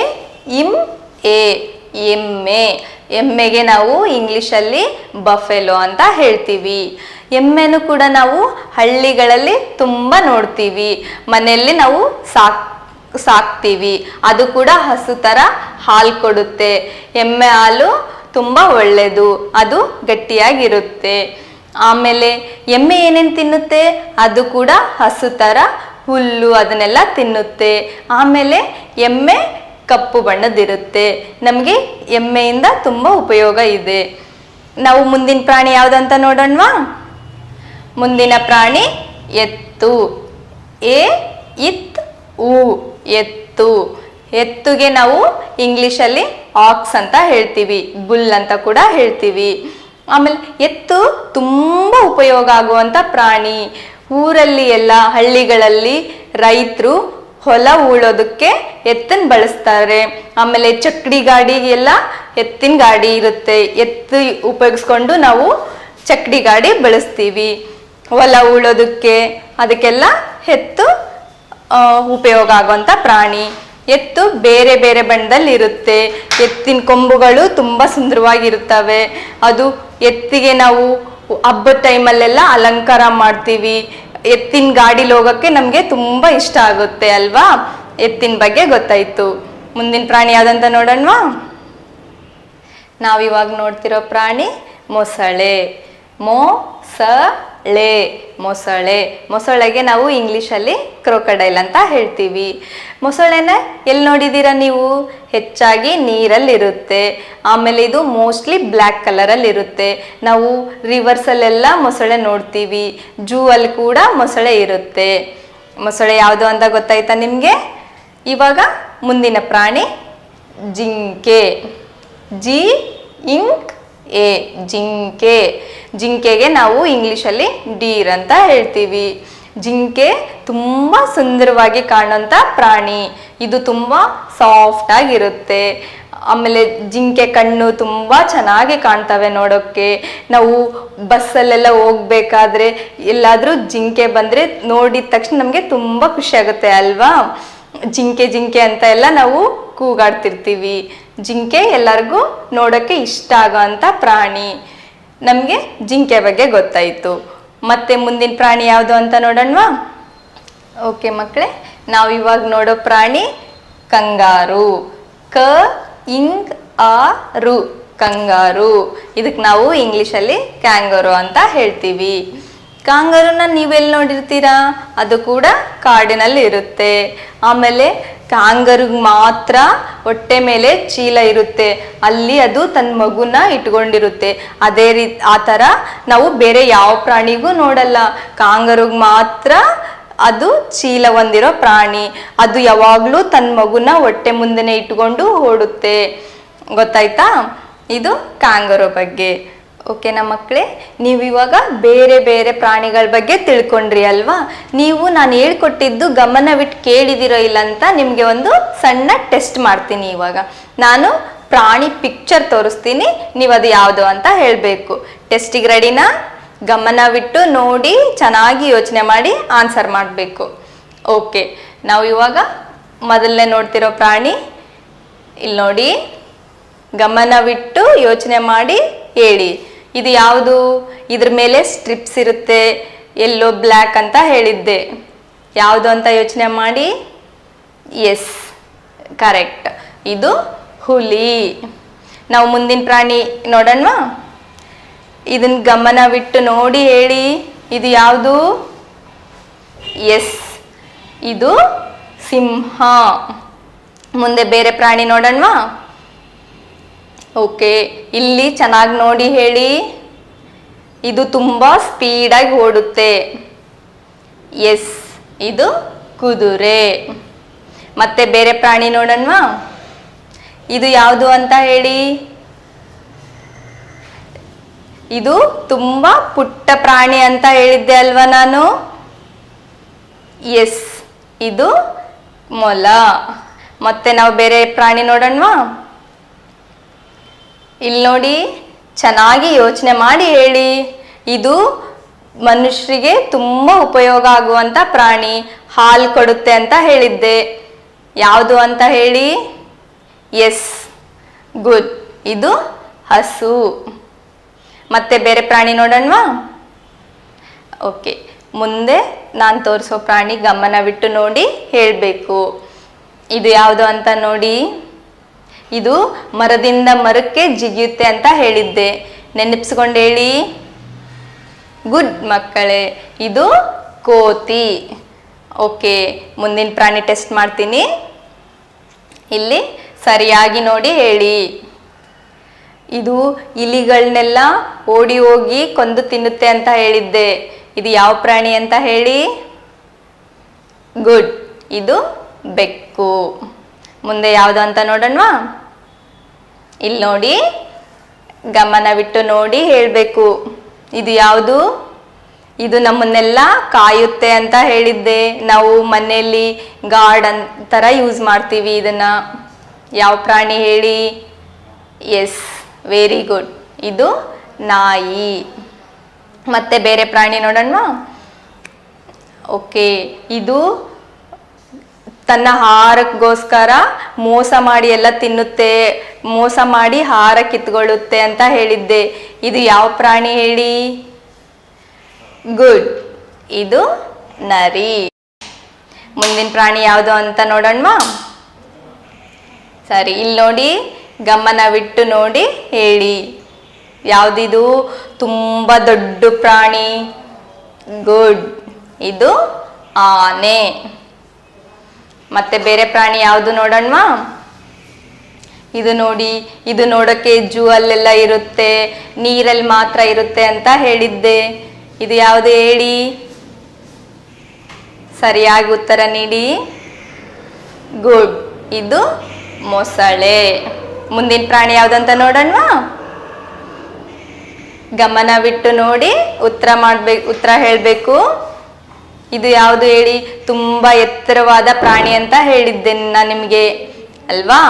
S2: ಇಮ್, ಎ, ಎಮ್ಮೆ. ಎಮ್ಮೆಗೆ ನಾವು ಇಂಗ್ಲೀಷಲ್ಲಿ ಬಫೆಲೋ ಅಂತ ಹೇಳ್ತೀವಿ. ಎಮ್ಮೆನು ಕೂಡ ನಾವು ಹಳ್ಳಿಗಳಲ್ಲಿ ತುಂಬ ನೋಡ್ತೀವಿ. ಮನೆಯಲ್ಲಿ ನಾವು ಸಾಕ್, ಸಾಕ್ತೀವಿ. ಅದು ಕೂಡ ಹಸು ಥರ ಹಾಲು ಕೊಡುತ್ತೆ. ಎಮ್ಮೆ ಹಾಲು ತುಂಬ ಒಳ್ಳೆಯದು ಅದು ಗಟ್ಟಿಯಾಗಿರುತ್ತೆ. ಆಮೇಲೆ ಎಮ್ಮೆ ಏನೇನು ತಿನ್ನುತ್ತೆ? ಅದು ಕೂಡ ಹಸು ಥರ ಹುಲ್ಲು ಅದನ್ನೆಲ್ಲ ತಿನ್ನುತ್ತೆ. ಆಮೇಲೆ ಎಮ್ಮೆ ಕಪ್ಪು ಬಣ್ಣದಿರುತ್ತೆ ನಮಗೆ ಎಮ್ಮೆಯಿಂದ ತುಂಬ ಉಪಯೋಗ ಇದೆ. ನಾವು ಮುಂದಿನ ಪ್ರಾಣಿ ಯಾವುದಂತ ನೋಡೋಣವಾ? ಮುಂದಿನ ಪ್ರಾಣಿ ಎತ್ತು. ಎ ಇತ್ ಉ ಎತ್ತು. ಎತ್ತುಗೆ ನಾವು ಇಂಗ್ಲೀಷಲ್ಲಿ ಆಕ್ಸ್ ಅಂತ ಹೇಳ್ತೀವಿ. ಬುಲ್ ಅಂತ ಕೂಡ ಹೇಳ್ತೀವಿ. ಆಮೇಲೆ ಎತ್ತು ತುಂಬ ಉಪಯೋಗ ಆಗುವಂಥ ಪ್ರಾಣಿ. ಊರಲ್ಲಿ ಎಲ್ಲ ಹಳ್ಳಿಗಳಲ್ಲಿ ರೈತರು ಹೊಲ ಉಳೋದಕ್ಕೆ ಎತ್ತನ್ನು ಬಳಸ್ತಾರೆ. ಆಮೇಲೆ ಚಕ್ಡಿ ಗಾಡಿ ಎಲ್ಲ ಎತ್ತಿನ ಗಾಡಿ ಇರುತ್ತೆ. ಎತ್ತು ಉಪಯೋಗಿಸ್ಕೊಂಡು ನಾವು ಚಕ್ಡಿ ಗಾಡಿ ಬಳಸ್ತೀವಿ. ಹೊಲ ಉಳೋದಕ್ಕೆ ಅದಕ್ಕೆಲ್ಲ ಎತ್ತು ಉಪಯೋಗ ಆಗುವಂಥ ಪ್ರಾಣಿ. ಎತ್ತು ಬೇರೆ ಬೇರೆ ಬಣ್ಣದಲ್ಲಿ ಇರುತ್ತೆ ಎತ್ತಿನ ಕೊಂಬುಗಳು ತುಂಬ ಸುಂದರವಾಗಿರುತ್ತವೆ. ಅದು ಎತ್ತಿಗೆ ನಾವು ಹಬ್ಬದ ಟೈಮಲ್ಲೆಲ್ಲ ಅಲಂಕಾರ ಮಾಡ್ತೀವಿ. ಎತ್ತಿನ ಗಾಡಿಲಿ ಹೋಗೋಕ್ಕೆ ನಮಗೆ ತುಂಬ ಇಷ್ಟ ಆಗುತ್ತೆ ಅಲ್ವಾ? ಎತ್ತಿನ ಬಗ್ಗೆ ಗೊತ್ತಾಯ್ತು. ಮುಂದಿನ ಪ್ರಾಣಿ ಯಾವ್ದಂತ ನೋಡೋಣವಾ? ನಾವಿವಾಗ ನೋಡ್ತಿರೋ ಪ್ರಾಣಿ ಮೊಸಳೆ. ಮೊಸಳೆ ಮೊಸಳೆ. ಮೊಸಳೆಗೆ ನಾವು ಇಂಗ್ಲೀಷಲ್ಲಿ ಕ್ರೋಕಡೈಲ್ ಅಂತ ಹೇಳ್ತೀವಿ. ಮೊಸಳೆನ ಎಲ್ಲಿ ನೋಡಿದ್ದೀರಾ ನೀವು? ಹೆಚ್ಚಾಗಿ ನೀರಲ್ಲಿರುತ್ತೆ. ಆಮೇಲೆ ಇದು ಮೋಸ್ಟ್ಲಿ ಬ್ಲ್ಯಾಕ್ ಕಲರಲ್ಲಿರುತ್ತೆ. ನಾವು ರಿವರ್ಸಲ್ಲೆಲ್ಲ ಮೊಸಳೆ ನೋಡ್ತೀವಿ. ಜೂ ಅಲ್ಲಿ ಕೂಡ ಮೊಸಳೆ ಇರುತ್ತೆ. ಮೊಸಳೆ ಯಾವುದು ಅಂತ ಗೊತ್ತಾಯ್ತಾ ನಿಮಗೆ? ಇವಾಗ ಮುಂದಿನ ಪ್ರಾಣಿ ಜಿಂಕೆ. ಜಿ, ಇಂಕ್ ಎ, ಜಿಂಕೆ, ಜಿಂಕೆಗೆ ನಾವು ಇಂಗ್ಲೀಷಲ್ಲಿ ಡೀರ್ ಅಂತ ಹೇಳ್ತೀವಿ. ಜಿಂಕೆ ತುಂಬ ಸುಂದರವಾಗಿ ಕಾಣುವಂಥ ಪ್ರಾಣಿ. ಇದು ತುಂಬ ಸಾಫ್ಟ್ ಆಗಿರುತ್ತೆ. ಆಮೇಲೆ ಜಿಂಕೆ ಕಣ್ಣು ತುಂಬ ಚೆನ್ನಾಗಿ ಕಾಣ್ತವೆ ನೋಡೋಕ್ಕೆ. ನಾವು ಬಸ್ಸಲ್ಲೆಲ್ಲ ಹೋಗ್ಬೇಕಾದ್ರೆ ಎಲ್ಲಾದರೂ ಜಿಂಕೆ ಬಂದರೆ ನೋಡಿದ ತಕ್ಷಣ ನಮಗೆ ತುಂಬ ಖುಷಿಯಾಗುತ್ತೆ ಅಲ್ವಾ? ಜಿಂಕೆ ಜಿಂಕೆ ಅಂತ ಎಲ್ಲ ನಾವು ಕೂಗಾಡ್ತಿರ್ತೀವಿ. ಜಿಂಕೆ ಎಲ್ಲರಿಗೂ ನೋಡೋಕ್ಕೆ ಇಷ್ಟ ಆಗೋವಂಥ ಪ್ರಾಣಿ. ನಮಗೆ ಜಿಂಕೆ ಬಗ್ಗೆ ಗೊತ್ತಾಯಿತು. ಮತ್ತೆ ಮುಂದಿನ ಪ್ರಾಣಿ ಯಾವುದು ಅಂತ ನೋಡೋಣವಾ? ಓಕೆ ಮಕ್ಕಳೇ, ನಾವು ಇವಾಗ ನೋಡೋ ಪ್ರಾಣಿ ಕಂಗಾರು. ಕ, ಇಂಗ್, ಆ, ರು, ಕಂಗಾರು. ಇದಕ್ಕೆ ನಾವು ಇಂಗ್ಲೀಷಲ್ಲಿ ಕ್ಯಾಂಗರು ಅಂತ ಹೇಳ್ತೀವಿ. ಕಾಂಗರುನ ನೀವೆಲ್ಲಿ ನೋಡಿರ್ತೀರಾ? ಅದು ಕೂಡ ಕಾಡಿನಲ್ಲಿ ಇರುತ್ತೆ ಆಮೇಲೆ ಕಾಂಗರಿಗೆ ಮಾತ್ರ ಹೊಟ್ಟೆ ಮೇಲೆ ಚೀಲ ಇರುತ್ತೆ. ಅಲ್ಲಿ ಅದು ತನ್ನ ಮಗುನ ಇಟ್ಕೊಂಡಿರುತ್ತೆ. ಅದೇ ರೀತಿ ಆ ಥರ ನಾವು ಬೇರೆ ಯಾವ ಪ್ರಾಣಿಗೂ ನೋಡಲ್ಲ. ಕಾಂಗರಿಗೆ ಮಾತ್ರ ಅದು ಚೀಲ ಹೊಂದಿರೋ ಪ್ರಾಣಿ. ಅದು ಯಾವಾಗಲೂ ತನ್ನ ಮಗುನ ಹೊಟ್ಟೆ ಮುಂದೆನೆ ಇಟ್ಕೊಂಡು ಓಡುತ್ತೆ. ಗೊತ್ತಾಯ್ತಾ? ಇದು ಕಾಂಗರು ಬಗ್ಗೆ. ಓಕೆನಾ ಮಕ್ಕಳೇ ನೀವು ಇವಾಗ ಬೇರೆ ಬೇರೆ ಪ್ರಾಣಿಗಳ ಬಗ್ಗೆ ತಿಳ್ಕೊಂಡ್ರಿ ಅಲ್ವಾ? ನೀವು ನಾನು ಹೇಳ್ಕೊಟ್ಟಿದ್ದು ಗಮನವಿಟ್ಟು ಕೇಳಿದಿರೋ ಇಲ್ಲ ಅಂತ ನಿಮಗೆ ಒಂದು ಸಣ್ಣ ಟೆಸ್ಟ್ ಮಾಡ್ತೀನಿ ಇವಾಗ. ನಾನು ಪ್ರಾಣಿ ಪಿಕ್ಚರ್ ತೋರಿಸ್ತೀನಿ, ನೀವು ಅದು ಯಾವುದು ಅಂತ ಹೇಳಬೇಕು. ಟೆಸ್ಟಿಗೆ ರೆಡಿನಾ? ಗಮನವಿಟ್ಟು ನೋಡಿ, ಚೆನ್ನಾಗಿ ಯೋಚನೆ ಮಾಡಿ ಆನ್ಸರ್ ಮಾಡಬೇಕು. ಓಕೆ ನಾವು ಇವಾಗ ಮೊದಲನೇ ನೋಡ್ತಿರೋ ಪ್ರಾಣಿ, ಇಲ್ಲಿ ನೋಡಿ. ಗಮನವಿಟ್ಟು ಯೋಚನೆ ಮಾಡಿ, ಹೇಳಿ. ಇದು ಯಾವುದು? ಇದ್ರ ಮೇಲೆ ಸ್ಟ್ರಿಪ್ಸ್ ಇರುತ್ತೆ ಎಲ್ಲೋ ಬ್ಲ್ಯಾಕ್ ಅಂತ ಹೇಳಿದ್ದೆ. ಯಾವುದು ಅಂತ ಯೋಚನೆ ಮಾಡಿ? ಎಸ್ ಕರೆಕ್ಟ್ ಇದು ಹುಲಿ. ನಾವು ಮುಂದಿನ ಪ್ರಾಣಿ ನೋಡೋಣವಾ? ಇದನ್ನ ಗಮನವಿಟ್ಟು ನೋಡಿ ಹೇಳಿ. ಇದು ಯಾವುದು? ಎಸ್ ಇದು ಸಿಂಹ. ಮುಂದೆ ಬೇರೆ ಪ್ರಾಣಿ ನೋಡೋಣವಾ? ಓಕೆ, ಇಲ್ಲಿ ಚೆನ್ನಾಗಿ ನೋಡಿ ಹೇಳಿ. ಇದು ತುಂಬ ಸ್ಪೀಡಾಗಿ ಓಡುತ್ತೆ. ಎಸ್, ಇದು ಕುದುರೆ. ಮತ್ತೆ ಬೇರೆ ಪ್ರಾಣಿ ನೋಡೋಣವಾ? ಇದು ಯಾವುದು ಅಂತ ಹೇಳಿ. ಇದು ತುಂಬ ಪುಟ್ಟ ಪ್ರಾಣಿ ಅಂತ ಹೇಳಿದ್ದೆ ಅಲ್ವಾ ನಾನು? ಎಸ್, ಇದು ಮೊಲ. ಮತ್ತೆ ನಾವು ಬೇರೆ ಪ್ರಾಣಿ ನೋಡೋಣವಾ? ಇಲ್ಲಿ ನೋಡಿ, ಚೆನ್ನಾಗಿ ಯೋಚನೆ ಮಾಡಿ ಹೇಳಿ. ಇದು ಮನುಷ್ಯರಿಗೆ ತುಂಬ ಉಪಯೋಗ ಆಗುವಂಥ ಪ್ರಾಣಿ, ಹಾಲು ಕೊಡುತ್ತೆ ಅಂತ ಹೇಳಿದ್ದೆ. ಯಾವುದು ಅಂತ ಹೇಳಿ? Yes, good. ಇದು ಹಸು. ಮತ್ತೆ ಬೇರೆ ಪ್ರಾಣಿ ನೋಡೋಣವಾ? ಓಕೆ, ಮುಂದೆ ನಾನು ತೋರಿಸೋ ಪ್ರಾಣಿ ಗಮನವಿಟ್ಟು ನೋಡಿ ಹೇಳಬೇಕು. ಇದು ಯಾವುದು ಅಂತ ನೋಡಿ. ಇದು ಮರದಿಂದ ಮರಕ್ಕೆ ಜಿಗಿಯುತ್ತೆ ಅಂತ ಹೇಳಿದ್ದೆ. ನೆನಪಿಸ್ಕೊಂಡು ಹೇಳಿ ಗುಡ್ ಮಕ್ಕಳೇ, ಇದು ಕೋತಿ. ಓಕೆ, ಮುಂದಿನ ಪ್ರಾಣಿ ಟೆಸ್ಟ್ ಮಾಡ್ತೀನಿ. ಇಲ್ಲಿ ಸರಿಯಾಗಿ ನೋಡಿ ಹೇಳಿ. ಇದು ಇಲಿಗಳನ್ನೆಲ್ಲ ಓಡಿ ಹೋಗಿ ಕೊಂದು ತಿನ್ನುತ್ತೆ ಅಂತ ಹೇಳಿದ್ದೆ. ಇದು ಯಾವ ಪ್ರಾಣಿ ಅಂತ ಹೇಳಿ? ಗುಡ್, ಇದು ಬೆಕ್ಕು. ಮುಂದೆ ಯಾವುದು ಅಂತ ನೋಡೋಣವಾ? ಇಲ್ಲಿ ನೋಡಿ ಗಮನವಿಟ್ಟು ನೋಡಿ ಹೇಳಬೇಕು. ಇದು ಯಾವುದು? ಇದು ನಮ್ಮನ್ನೆಲ್ಲ ಕಾಯುತ್ತೆ ಅಂತ ಹೇಳಿದ್ದೆ. ನಾವು ಮನೆಯಲ್ಲಿ ಗಾರ್ಡ್ ಥರ ಯೂಸ್ ಮಾಡ್ತೀವಿ ಇದನ್ನ. ಯಾವ ಪ್ರಾಣಿ ಹೇಳಿ? ಎಸ್ ವೆರಿ ಗುಡ್ ಇದು ನಾಯಿ. ಮತ್ತೆ ಬೇರೆ ಪ್ರಾಣಿ ನೋಡೋಣ? ಓಕೆ ಇದು ತನ್ನ ಆಹಾರಕ್ಕೋಸ್ಕರ ಮೋಸ ಮಾಡಿ ಎಲ್ಲ ತಿನ್ನುತ್ತೆ, ಮೋಸ ಮಾಡಿ ಆಹಾರ ಕಿತ್ಕೊಳ್ಳುತ್ತೆ ಅಂತ ಹೇಳಿದ್ದೆ. ಇದು ಯಾವ ಪ್ರಾಣಿ ಹೇಳಿ? ಗುಡ್. ಇದು ನರಿ. ಮುಂದಿನ ಪ್ರಾಣಿ ಯಾವುದು ಅಂತ ನೋಡೋಣವಾ? ಸರಿ, ಇಲ್ಲಿ ನೋಡಿ ಗಮನವಿಟ್ಟು ನೋಡಿ ಹೇಳಿ. ಯಾವುದಿದು? ತುಂಬ ದೊಡ್ಡ ಪ್ರಾಣಿ. ಗುಡ್. ಇದು ಆನೆ. ಮತ್ತೆ ಬೇರೆ ಪ್ರಾಣಿ ಯಾವುದು ನೋಡೋಣವಾ? ಇದು ನೋಡಿ, ಇದು ನೋಡೋಕೆ ಜೂ ಅಲ್ಲೆಲ್ಲ ಇರುತ್ತೆ, ನೀರಲ್ಲಿ ಮಾತ್ರ ಇರುತ್ತೆ ಅಂತ ಹೇಳಿದ್ದೆ. ಇದು ಯಾವುದು ಹೇಳಿ? ಸರಿಯಾಗಿ ಉತ್ತರ ನೀಡಿ. ಗುಡ್. ಇದು ಮೊಸಳೆ. ಮುಂದಿನ ಪ್ರಾಣಿ ಯಾವುದಂತ ನೋಡೋಣವಾ? ಗಮನವಿಟ್ಟು ನೋಡಿ, ಉತ್ತರ ಮಾಡ್ಬೇಕು ಉತ್ತರ ಹೇಳಬೇಕು. ಇದು ಯಾವುದು ಹೇಳಿ? ತುಂಬ ಎತ್ತರವಾದ ಪ್ರಾಣಿ ಅಂತ ಹೇಳಿದ್ದೆ ನಾನು ನಿಮಗೆ. ಅಲ್ವಾ?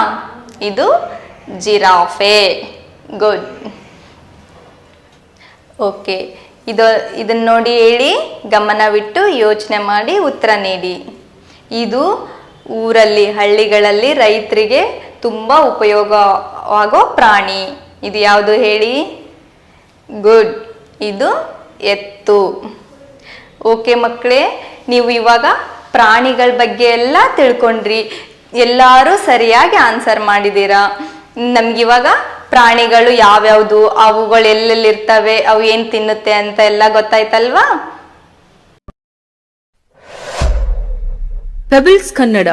S2: ಇದು ಜಿರಾಫೆ. ಗುಡ್ ಓಕೆ ಇದು ಇದನ್ನ ನೋಡಿ ಹೇಳಿ ಗಮನವಿಟ್ಟು ಯೋಚನೆ ಮಾಡಿ ಉತ್ತರ ನೀಡಿ. ಇದು ಊರಲ್ಲಿ, ಹಳ್ಳಿಗಳಲ್ಲಿ ರೈತರಿಗೆ ತುಂಬ ಉಪಯೋಗವಾಗೋ ಪ್ರಾಣಿ. ಇದು ಯಾವುದು ಹೇಳಿ? ಗುಡ್ ಇದು ಎತ್ತು. ಓಕೆ ಮಕ್ಕಳೇ, ನೀವು ಇವಾಗ ಪ್ರಾಣಿಗಳ ಬಗ್ಗೆ ಎಲ್ಲ ತಿಳ್ಕೊಂಡ್ರಿ. ಎಲ್ಲರೂ ಸರಿಯಾಗಿ ಆನ್ಸರ್ ಮಾಡಿದ್ದೀರಾ? ನಮ್ಗಿವಾಗ ಪ್ರಾಣಿಗಳು ಯಾವ್ಯಾವುದು, ಅವುಗಳು ಎಲ್ಲೆಲ್ಲಿರ್ತವೆ, ಅವು ಏನು ತಿನ್ನುತ್ತೆ ಅಂತ ಎಲ್ಲ ಗೊತ್ತಾಯ್ತಲ್ವಾ?
S1: ಪೆಬಲ್ಸ್ ಕನ್ನಡ